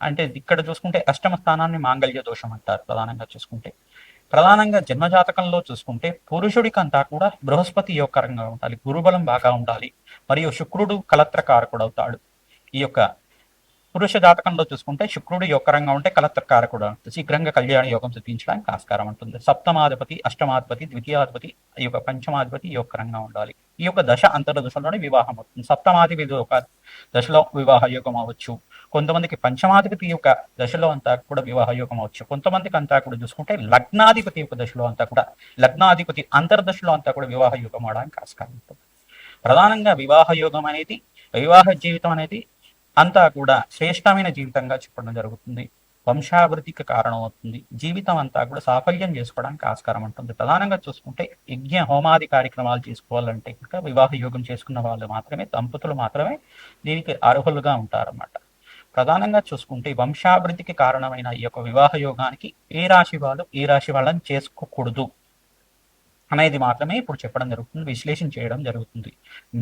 అంటే ఇక్కడ చూసుకుంటే అష్టమ స్థానాన్ని మాంగళ్య దోషం అంటారు ప్రధానంగా చూసుకుంటే. ప్రధానంగా జన్మజాతకంలో చూసుకుంటే పురుషుడికంతా కూడా బృహస్పతి యోగకరంగా ఉండాలి గురుబలం బాగా ఉండాలి మరియు శుక్రుడు కలత్రకారకుడు అవుతాడు ఈ యొక్క పురుష జాతకంలో చూసుకుంటే శుక్రుడు యొక్కరంగా ఉంటే కలత్రకారకుడు శీఘ్రంగా కళ్యాణ యోగం సిద్ధించడానికి ఆస్కారం ఉంటుంది. సప్తమాధిపతి అష్టమాధిపతి ద్వితీయాధిపతి ఈ యొక్క పంచమాధిపతి యొక్కరంగా ఉండాలి. ఈ యొక్క దశ అంతర దశలోనే వివాహం అవుతుంది. సప్తమాధిపతి ఒక దశలో వివాహ యోగం అవ్వచ్చు. కొంతమందికి పంచమాధిపతి యొక్క దశలో అంతా కూడా వివాహ యోగం అవచ్చు. కొంతమందికి అంతా కూడా చూసుకుంటే లగ్నాధిపతి యొక్క దశలో అంతా కూడా లగ్నాధిపతి అంతర్దశలో అంతా కూడా వివాహ యోగం అవడానికి ఆస్కారం ఉంటుంది. ప్రధానంగా వివాహ యోగం అనేది వివాహ జీవితం అనేది అంతా కూడా శ్రేష్టమైన జీవితంగా చెప్పడం జరుగుతుంది. వంశాభివృద్ధికి కారణం అవుతుంది జీవితం అంతా కూడా సాఫల్యం చేసుకోవడానికి ఆస్కారం ఉంటుంది. ప్రధానంగా చూసుకుంటే యజ్ఞ హోమాది కార్యక్రమాలు చేసుకోవాలంటే ఇంకా వివాహ యోగం చేసుకున్న వాళ్ళు మాత్రమే దంపతులు మాత్రమే దీనికి అర్హులుగా ఉంటారన్నమాట. ప్రధానంగా చూసుకుంటే వంశాభివృద్ధికి కారణమైన ఈ యొక్క వివాహ యోగానికి ఏ రాశి వాళ్ళు ఏ రాశి వాళ్ళని చేసుకోకూడదు అనేది మాత్రమే ఇప్పుడు చెప్పడం జరుగుతుంది విశ్లేషణ చేయడం జరుగుతుంది.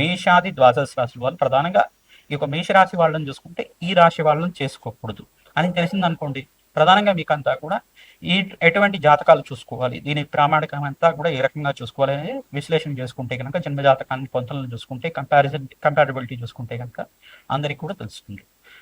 మేషాది ద్వాదశ రాశి వాళ్ళు ప్రధానంగా ఈ యొక్క మేషరాశి వాళ్ళని చూసుకుంటే ఈ రాశి వాళ్ళని చేసుకోకూడదు అని తెలిసింది అనుకోండి ప్రధానంగా మీకు అంతా కూడా ఈ ఎటువంటి జాతకాలు చూసుకోవాలి దీని ప్రామాణికం అంతా కూడా ఏ రకంగా చూసుకోవాలి అనేది విశ్లేషణ చేసుకుంటే కనుక జన్మ జాతకాన్ని పొంతలను చూసుకుంటే కంపారిజన్ కంపాటబిలిటీ చూసుకుంటే కనుక అందరికి కూడా తెలుస్తుంది.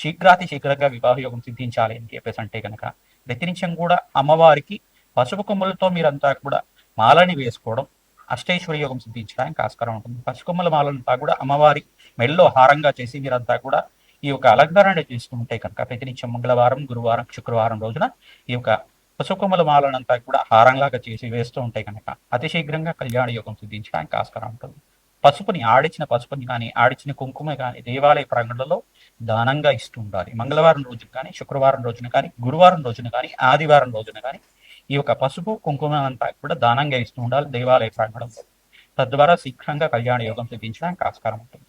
శీఘ్రాతి శీఘ్రంగా వివాహ యోగం సిద్ధించాలి అని చెప్పేసి అంటే కనుక ప్రతినిత్యం కూడా అమ్మవారికి పసుపు కొమ్ములతో మీరంతా కూడా మాలని వేసుకోవడం అష్టైశ్వరి యోగం సిద్ధించడానికి ఆస్కారం ఉంటుంది. పసుకొమ్మల మాలంతా కూడా అమ్మవారి మెల్లో హారంగా చేసి మీరంతా కూడా ఈ యొక్క అలంకరణ చేసుకుంటే కనుక ప్రతినిత్యం మంగళవారం గురువారం శుక్రవారం రోజున ఈ యొక్క పసుకొమ్మల మాలనంతా కూడా హారంలాగా చేసి వేస్తూ ఉంటే కనుక అతి శీఘ్రంగా కళ్యాణ యోగం సిద్ధించడానికి ఆస్కారం ఉంటుంది. పసుపుని ఆడిచిన పసుపుని కానీ ఆడిచిన కుంకుమ కానీ దేవాలయ ప్రాంగణంలో దానంగా ఇస్తూ ఉండాలి. మంగళవారం రోజున కానీ శుక్రవారం రోజున కానీ గురువారం రోజున కానీ ఆదివారం రోజున కానీ ఈ యొక్క పసుపు కుంకుమ అంతా కూడా దానంగా ఇస్తూ ఉండాలి దేవాలయ ప్రాంగణంలో. తద్వారా శీఘ్రంగా కళ్యాణ యోగం సిద్ధించడానికి ఆస్కారం ఉంటుంది.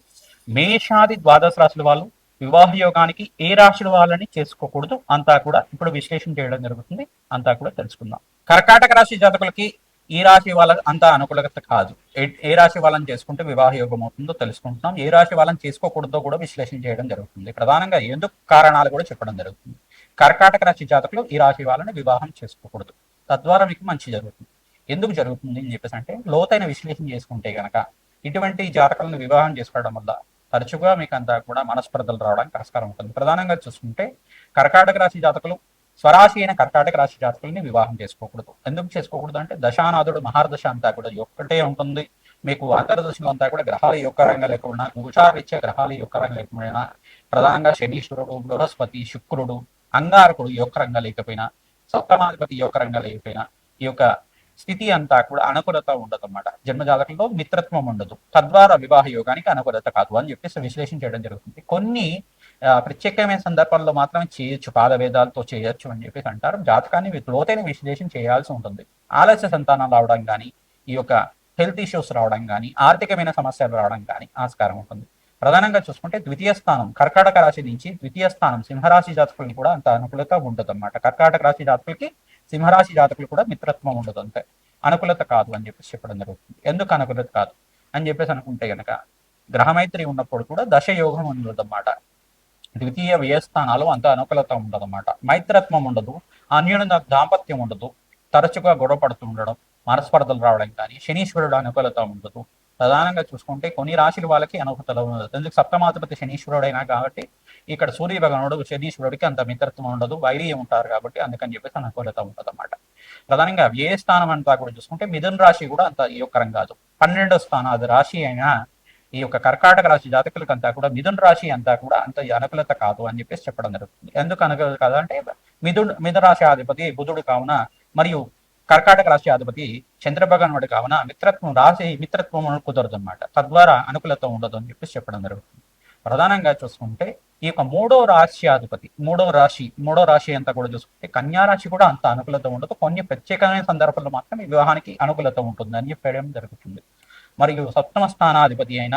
మేషాది ద్వాదశ రాశుల వాళ్ళు వివాహ యోగానికి ఏ రాశుల వాళ్ళని చేసుకోకూడదు అంతా కూడా ఇప్పుడు విశ్లేషణ చేయడం జరుగుతుంది. అంతా కూడా తెలుసుకుందాం. కర్కాటక రాశి జాతకులకి ఈ రాశి వాళ్ళ అంత అనుకూలత కాదు. ఏ- ఏ రాశి వాళ్ళని చేసుకుంటే వివాహ యోగం అవుతుందో తెలుసుకుంటున్నాం. ఏ రాశి వాళ్ళని చేసుకోకూడదో కూడా విశ్లేషణ చేయడం జరుగుతుంది. ప్రధానంగా ఎందుకు కారణాలు కూడా చెప్పడం జరుగుతుంది. కర్కాటక రాశి జాతకులు ఈ రాశి వాళ్ళని వివాహం చేసుకోకూడదు. తద్వారా మీకు మంచి జరుగుతుంది. ఎందుకు జరుగుతుంది అని చెప్పేసి అంటే లోతైన విశ్లేషణ చేసుకుంటే గనక ఇటువంటి జాతకాలను వివాహం చేసుకోవడం వల్ల తరచుగా మీకు అంతా కూడా మనస్పర్ధలు రావడానికి ఆస్కారం ఉంటుంది. ప్రధానంగా చూసుకుంటే కర్కాటక రాశి జాతకులు స్వరాశి అయిన కర్కాటక రాశి జాతకుల్ని వివాహం చేసుకోకూడదు. ఎందుకు చేసుకోకూడదు అంటే దశానాథుడు మహార్దశ అంతా కూడా ఒక్కటే ఉంటుంది. మీకు అంతర్దశలో అంతా కూడా గ్రహాల యొక్క రంగం లేకుండా గోచారీత్యా గ్రహాల యొక్క రంగం లేకపోయినా ప్రధానంగా శనీశ్వరుడు బృహస్పతి శుక్రుడు అంగారకుడు యొక్క రంగం లేకపోయినా సప్తమాధిపతి యొక్క రంగం లేకపోయినా ఈ యొక్క స్థితి అంతా కూడా అనుకూలత ఉండదు అన్నమాట జన్మజాతకంలో మిత్రత్వం ఉండదు. తద్వారా వివాహ యోగానికి అనుకూలత కాదు అని చెప్పేసి విశ్లేషణ చేయడం జరుగుతుంది. కొన్ని ప్రత్యేకమైన సందర్భాల్లో మాత్రమే చేయొచ్చు పాదభేదాలతో చేయొచ్చు అని చెప్పేసి అంటారు. జాతకాన్ని లోతైన విశ్లేషణ చేయాల్సి ఉంటుంది. ఆలస్య సంతానం రావడం కానీ ఈ యొక్క హెల్త్ ఇష్యూస్ రావడం కానీ ఆర్థికమైన సమస్యలు రావడం కానీ ఆస్కారం ఉంటుంది. ప్రధానంగా చూసుకుంటే ద్వితీయ స్థానం కర్కాటక రాశి నుంచి ద్వితీయ స్థానం సింహరాశి జాతకులకి కూడా అంత అనుకూలత ఉండదు అన్నమాట కర్కాటక రాశి జాతకులకి సింహరాశి జాతకులు కూడా మిత్రత్వం ఉండదు అంతే. అనుకూలత కాదు అని చెప్పేసి చెప్పడం జరుగుతుంది. ఎందుకు అనుకూలత కాదు అని చెప్పేసి అనుకుంటే గనక గ్రహమైత్రి ఉన్నప్పుడు కూడా దశ యోగం ఉండదు అన్నమాట ద్వితీయ వ్యయస్థానాలు అంత అనుకూలత ఉండదు అన్నమాట మైత్రత్వం ఉండదు అన్యున దాంపత్యం ఉండదు తరచుగా గొడవ పడుతూ ఉండడం మనస్పర్ధలు రావడం కానీ శనీశ్వరుడు అనుకూలత ఉండదు. ప్రధానంగా చూసుకుంటే కొన్ని రాశుల వాళ్ళకి అనుకూలత ఉండదు. ఎందుకు? సప్తమాధిపతి శనీశ్వరుడైనా కాబట్టి ఇక్కడ సూర్య భగవానుడు శనీశ్వరుడికి అంత మిత్రత్వం ఉండదు వైర్యం ఉంటారు కాబట్టి అందుకని చెప్పేసి అనుకూలత ఉండదు అన్నమాట ప్రధానంగా వ్యయ స్థానం అంతా కూడా చూసుకుంటే మిథున రాశి కూడా అంత యోగకరం కాదు పన్నెండో స్థానం అది రాశి అయినా ఈ యొక్క కర్కాటక రాశి జాతకులకు అంతా కూడా మిథున రాశి అంతా కూడా అంత అనుకూలత కాదు అని చెప్పేసి చెప్పడం జరుగుతుంది. ఎందుకు అనుకూలత కాదు అంటే మిథున్ మిథున రాశి అధిపతి బుధుడు కావున మరియు కర్కాటక రాశి అధిపతి చంద్రభగవానుడు కావున మిత్రత్వం రాశి మిత్రత్వం కుదరదు అనమాట తద్వారా అనుకూలత ఉండదు అని చెప్పేసి చెప్పడం జరుగుతుంది. ప్రధానంగా చూసుకుంటే ఈ యొక్క మూడో రాశి మూడో రాశి మూడో రాశి అంతా కూడా చూసుకుంటే కన్యా రాశి కూడా అంత అనుకూలత ఉండదు. కొన్ని ప్రత్యేకమైన సందర్భాల్లో మాత్రం ఈ వివాహానికి అనుకూలత ఉంటుంది అని చెప్పడం జరుగుతుంది. మరియు సప్తమ స్థానాధిపతి అయిన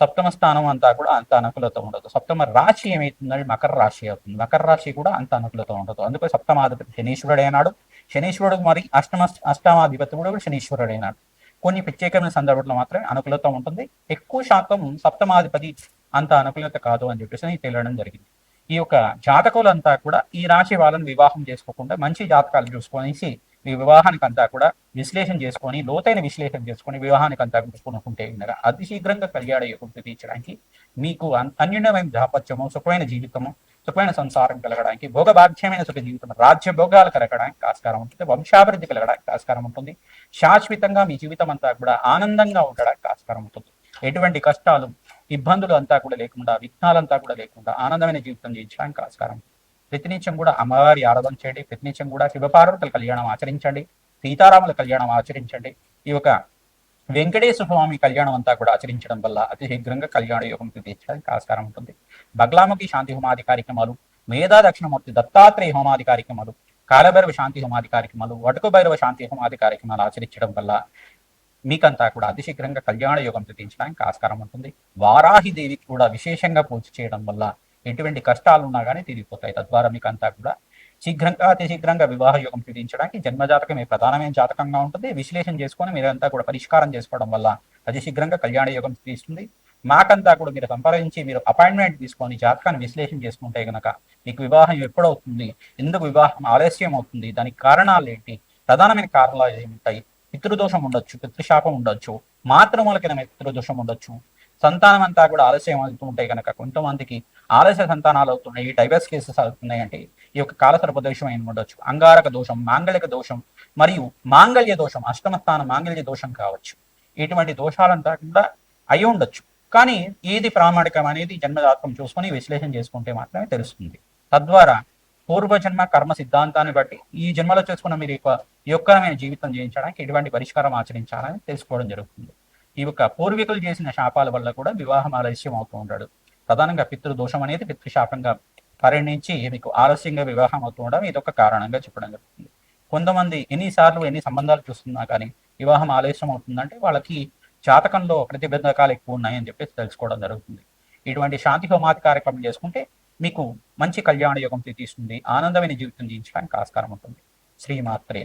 సప్తమ స్థానం అంతా కూడా అంత అనుకూలత ఉండదు. సప్తమ రాశి ఏమవుతుందంటే మకర రాశి అవుతుంది. మకర రాశి కూడా అంత అనుకూలత ఉండదు. అందుకే సప్తమాధిపతి శనీశ్వరుడు అయినాడు శనీశ్వరుడు మరి అష్టమ అష్టమాధిపతి కూడా శనీశ్వరుడు అయినాడు కొన్ని ప్రత్యేకమైన సందర్భంలో మాత్రమే అనుకూలత ఉంటుంది. ఎక్కువ శాతం సప్తమాధిపతి అంత అనుకూలత కాదు అని చెప్పేసి తెలియడం జరిగింది. ఈ యొక్క జాతకులంతా కూడా ఈ రాశి వాళ్ళని వివాహం చేసుకోకుండా మంచి జాతకాలు చూసుకొనేసి మీ వివాహానికి అంతా కూడా విశ్లేషణ చేసుకొని లోతైన విశ్లేషణ చేసుకొని వివాహానికి అంతా కొనుక్కుంటే అతి శీఘ్రంగా కళ్యాణ యోగం తీర్చడానికి మీకు అన్- దాపత్యము సుఖమైన జీవితము సుఖమైన సంసారం కలగడానికి భోగభాగ్యమైన సుఖ జీవితం రాజ్య భోగాలు కలగడానికి ఆస్కారం ఉంటుంది. వంశాభివృద్ధి కలగడానికి ఆస్కారం ఉంటుంది. శాశ్వతంగా మీ జీవితం అంతా కూడా ఆనందంగా ఉండడానికి ఆస్కారం ఉంటుంది. ఎటువంటి కష్టాలు ఇబ్బందులు అంతా కూడా లేకుండా విఘ్నాలంతా కూడా లేకుండా ఆనందమైన జీవితం జీవించడానికి ఆస్కారం ప్రతినిత్యం కూడా అమ్మవారి ఆరాధన చేయండి. ప్రతినిత్యం కూడా శివపార్వతుల కళ్యాణం ఆచరించండి. సీతారాముల కళ్యాణం ఆచరించండి. ఈ యొక్క వెంకటేశ్వర స్వామి కళ్యాణం అంతా కూడా ఆచరించడం వల్ల అతి శీఘ్రంగా కళ్యాణ యోగం తీర్చడానికి ఆస్కారం ఉంటుంది. బగ్లాముఖి శాంతి హోమాది కార్యక్రమాలు మేధా దక్షిణమూర్తి దత్తాత్రేయ హోమాది కార్యక్రమాలు కాలభైరవ శాంతి హోమాది కార్యక్రమాలు వటుకు భైరవ శాంతి హోమాది కార్యక్రమాలు ఆచరించడం వల్ల మీకంతా కూడా అతి శీఘ్రంగా కళ్యాణ యోగం తీర్చడానికి ఆస్కారం ఉంటుంది. వారాహి దేవికి కూడా విశేషంగా పూజ చేయడం వల్ల ఎటువంటి కష్టాలు ఉన్నా కానీ తిరిగిపోతాయి తద్వారా మీకు అంతా కూడా శీఘ్రంగా అతి శీఘ్రంగా వివాహ యోగం సిద్ధించడానికి జన్మజాతకమే ప్రధానమైన జాతకంగా ఉంటుంది. విశ్లేషణ చేసుకొని మీరంతా కూడా పరిష్కారం చేసుకోవడం వల్ల అతి శీఘ్రంగా కళ్యాణ యోగం తీస్తుంది. మాకంతా కూడా మీరు సంప్రదించి మీరు అపాయింట్మెంట్ తీసుకొని జాతకాన్ని విశ్లేషణ చేసుకుంటే గనక మీకు వివాహం ఎప్పుడవుతుంది? ఎందుకు వివాహం ఆలస్యం అవుతుంది? దానికి కారణాలు ఏంటి? ప్రధానమైన కారణాలు ఏమిటాయి? పితృదోషం ఉండొచ్చు పితృశాపం ఉండొచ్చు మాతృమూలకైన పితృదోషం ఉండొచ్చు సంతానం అంతా కూడా ఆలస్యం అవుతూ ఉంటాయి కనుక కొంతమందికి ఆలస్య సంతానాలు అవుతున్నాయి డైవర్స్ కేసెస్ అవుతున్నాయి అంటే ఈ యొక్క కాలసర్ప దోషం అయిన ఉండొచ్చు అంగారక దోషం మాంగళిక దోషం మరియు మాంగళ్య దోషం అష్టమ స్థానం మాంగళ్య దోషం కావచ్చు. ఇటువంటి దోషాలంతా కూడా అయి ఉండొచ్చు. కానీ ఏది ప్రామాణికం అనేది జన్మదాత్వం చూసుకొని విశ్లేషణ చేసుకుంటే మాత్రమే తెలుస్తుంది. తద్వారా పూర్వజన్మ కర్మ సిద్ధాంతాన్ని బట్టి ఈ జన్మలో చేసుకున్న మీరు యొక్క యొక్కరమైన జీవితం జీవించడానికి ఎటువంటి పరిష్కారం ఆచరించాలని తెలుసుకోవడం జరుగుతుంది. ఈ యొక్క పూర్వీకులు చేసిన శాపాల వల్ల కూడా వివాహం ఆలస్యం అవుతూ ఉంటాడు. ప్రధానంగా పితృదోషం అనేది పితృశాపంగా పరిణించి మీకు ఆలస్యంగా వివాహం అవుతూ ఉండడం ఇది ఒక కారణంగా చెప్పడం జరుగుతుంది. కొంతమంది ఎన్నిసార్లు ఎన్ని సంబంధాలు చూస్తున్నా కానీ వివాహం ఆలస్యం అవుతుందంటే వాళ్ళకి జాతకంలో ప్రతిబంధకాలు ఎక్కువ ఉన్నాయని చెప్పేసి తెలుసుకోవడం జరుగుతుంది. ఇటువంటి శాంతి హోమాతి కార్యక్రమం చేసుకుంటే మీకు మంచి కళ్యాణ యోగం తీస్తుంది ఆనందమైన జీవితం జీవించడానికి ఆస్కారం ఉంటుంది. శ్రీమాత్రే